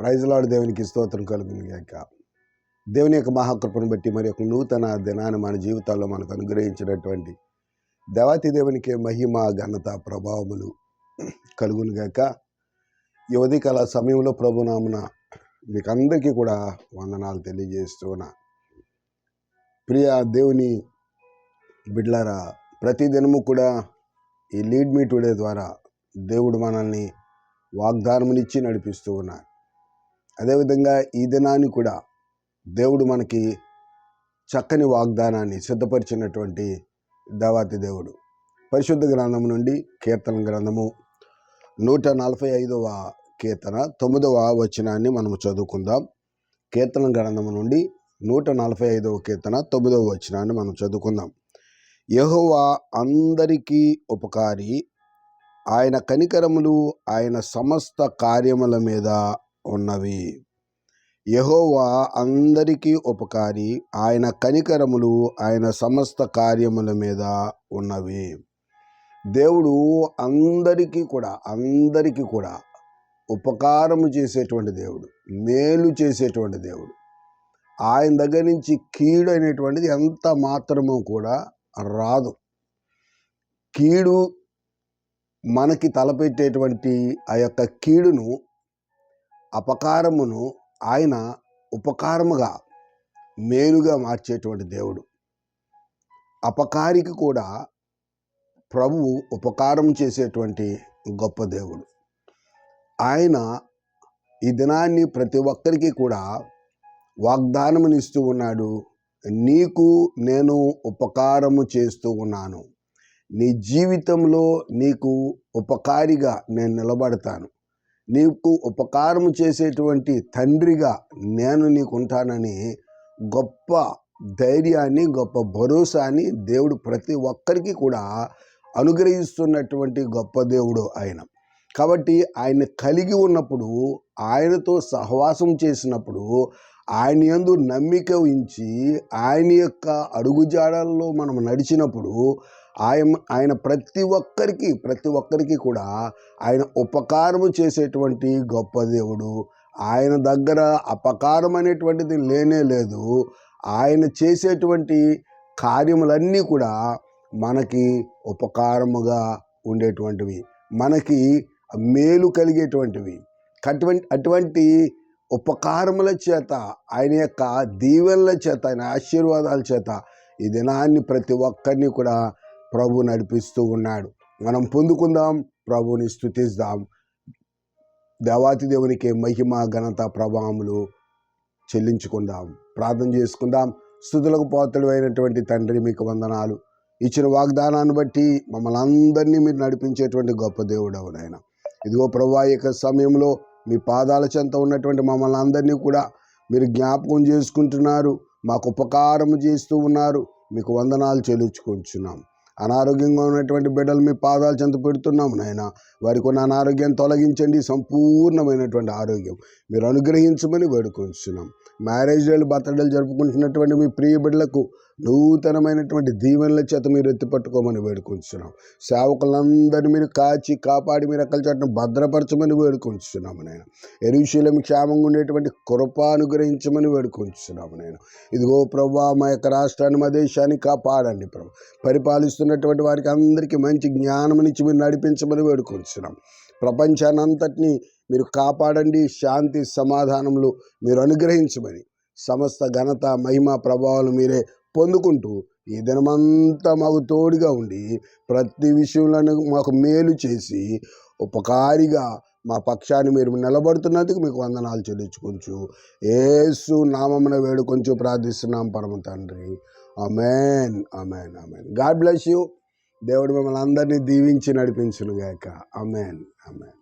ప్రైజ్లాడు దేవునికి స్తోత్రం కలుగునిగాక. దేవుని యొక్క మహాకృపను బట్టి మరి ఒక నూతన దినాన్ని మన జీవితాల్లో మనకు అనుగ్రహించినటువంటి దేవాతి దేవునికి మహిమ ఘనత ప్రభావములు కలుగునిగాక. గాక ఈ సమయంలో ప్రభునామున మీకు అందరికీ కూడా వందనాలు తెలియజేస్తున్నా. ప్రియ దేవుని బిడ్లారా ప్రతి దినము కూడా ఈ లీడ్ మీ టుడే ద్వారా దేవుడు మనల్ని వాగ్దానమునిచ్చి నడిపిస్తూ ఉన్నారు. అదేవిధంగా ఈ దినాన్ని కూడా దేవుడు మనకి చక్కని వాగ్దానాన్ని సిద్ధపరిచినటువంటి దేవాతి దేవుడు. పరిశుద్ధ గ్రంథం నుండి కీర్తన గ్రంథము నూట నలభై ఐదవ కీర్తన తొమ్మిదవ వచనాన్ని మనము చదువుకుందాం. కీర్తన గ్రంథము నుండి నూట నలభై ఐదవ కీర్తన తొమ్మిదవ వచనాన్ని మనం చదువుకుందాం. యహోవా అందరికీ ఉపకారి ఆయన కనికరములు ఆయన సమస్త కార్యముల మీద ఉన్నవి. యెహోవా అందరికీ ఉపకారి. ఆయన కనికరములు ఆయన సమస్త కార్యముల మీద ఉన్నవి. దేవుడు అందరికీ కూడా అందరికీ కూడా ఉపకారము చేసేటువంటి దేవుడు మేలు చేసేటువంటి దేవుడు. ఆయన దగ్గర నుంచి కీడు అనేటువంటిది ఎంత మాత్రమో కూడా రాదు. కీడు మనకి తలపెట్టేటువంటి ఆ యొక్క కీడును అపకారమును ఆయన ఉపకారముగా మేలుగా మార్చేటువంటి దేవుడు. అపకారికి కూడా ప్రభువు ఉపకారం చేసేటువంటి గొప్ప దేవుడు. ఆయన ఈ దినాన్ని ప్రతి ఒక్కరికి కూడా వాగ్దానమునిస్తూ ఉన్నాడు. నీకు నేను ఉపకారము చేస్తూ ఉన్నాను. నీ జీవితంలో నీకు ఉపకారిగా నేను నిలబడతాను. నీకు ఉపకారం చేసేటువంటి తండ్రిగా నేను నీకు ఉంటానని గొప్ప ధైర్యాన్ని గొప్ప భరోసాని దేవుడు ప్రతి ఒక్కరికి కూడా అనుగ్రహిస్తున్నటువంటి గొప్ప దేవుడు ఆయన. కాబట్టి ఆయన కలిగి ఉన్నప్పుడు ఆయనతో సహవాసం చేసినప్పుడు ఆయన ఎందు నమ్మిక ఉంచి ఆయన యొక్క అడుగుజాడల్లో మనం నడిచినప్పుడు ఆయన ఆయన ప్రతి ఒక్కరికి ప్రతి ఒక్కరికి కూడా ఆయన ఉపకారము చేసేటువంటి గొప్ప దేవుడు. ఆయన దగ్గర అపకారం అనేటువంటిది లేనే లేదు. ఆయన చేసేటువంటి కార్యములన్నీ కూడా మనకి ఉపకారముగా ఉండేటువంటివి. మనకి మేలు కలిగేటువంటివి. అటువంటి అటువంటి ఉపకారముల చేత ఆయన యొక్క దీవెనల చేత ఆయన ఆశీర్వాదాల చేత ఈ దినాన్ని ప్రతి ఒక్కరిని కూడా ప్రభు నడిపిస్తూ ఉన్నాడు. మనం పొందుకుందాం ప్రభుని స్థుతిద్దాం దేవాతి దేవునికి మహిమ ఘనత ప్రభావములు చెల్లించుకుందాం. ప్రార్థన చేసుకుందాం. స్థుతులకు పోతడు అయినటువంటి తండ్రి మీకు వందనాలు. ఇచ్చిన వాగ్దానాన్ని బట్టి మమ్మల్ని అందరినీ మీరు నడిపించేటువంటి గొప్ప దేవుడు నాయన. ఇదిగో ప్రభా యొక్క సమయంలో మీ పాదాల చెంత ఉన్నటువంటి మమ్మల్ని అందరినీ కూడా మీరు జ్ఞాపకం చేసుకుంటున్నారు. మాకు ఉపకారం చేస్తూ ఉన్నారు. మీకు వందనాలు చెల్లించుకుంటున్నాం. అనారోగ్యంగా ఉన్నటువంటి బిడ్డలు మీ పాదాలు చెంత పెడుతున్నాము నాయన. వారికి ఉన్న అనారోగ్యం తొలగించండి. సంపూర్ణమైనటువంటి ఆరోగ్యం మీరు అనుగ్రహించమని వేడుకొంచున్నాం మ్యారేజ్ డేలు బర్త్డేలు జరుపుకుంటున్నటువంటి మీ ప్రియ బిడ్డలకు నూతనమైనటువంటి దీవెనల చేత మీరు ఎత్తిపట్టుకోమని వేడుకొంచున్నాం సేవకులందరినీ మీరు కాచి కాపాడి మీరు అక్కల చాటును భద్రపరచమని వేడుకొంచున్నాము నేను. ఎరుశీలం క్షేమంగా ఉండేటువంటి కృప అనుగ్రహించమని వేడుకొంచున్నాము నేను. ఇదిగో ప్రభా మా యొక్క రాష్ట్రాన్ని మా దేశాన్ని కాపాడండి ప్రభు. పరిపాలిస్తున్నటువంటి వారికి అందరికీ మంచి జ్ఞానమునిచ్చి మీరు నడిపించమని వేడుకొంచున్నాం ప్రపంచాన్ని అంతటినీ మీరు కాపాడండి శాంతి సమాధానములు మీరు అనుగ్రహించమని. సమస్త ఘనత మహిమ ప్రభావాలు మీరే పొందుకుంటూ ఈ దినమంతా మాకు తోడుగా ఉండి ప్రతి విషయంలో మాకు మేలు చేసి ఉపకారిగా మా పక్షాన్ని మీరు నిలబడుతున్నందుకు మీకు వందనాలు చెల్లించుకోవచ్చు ఏసు నామమున వేడుకొంచు ప్రార్థిస్తున్నాం పరమ తండ్రి. Amen amen amen God bless you. దేవుడు మిమ్మల్ని అందరినీ దీవించి నడిపించునుగాక. Amen amen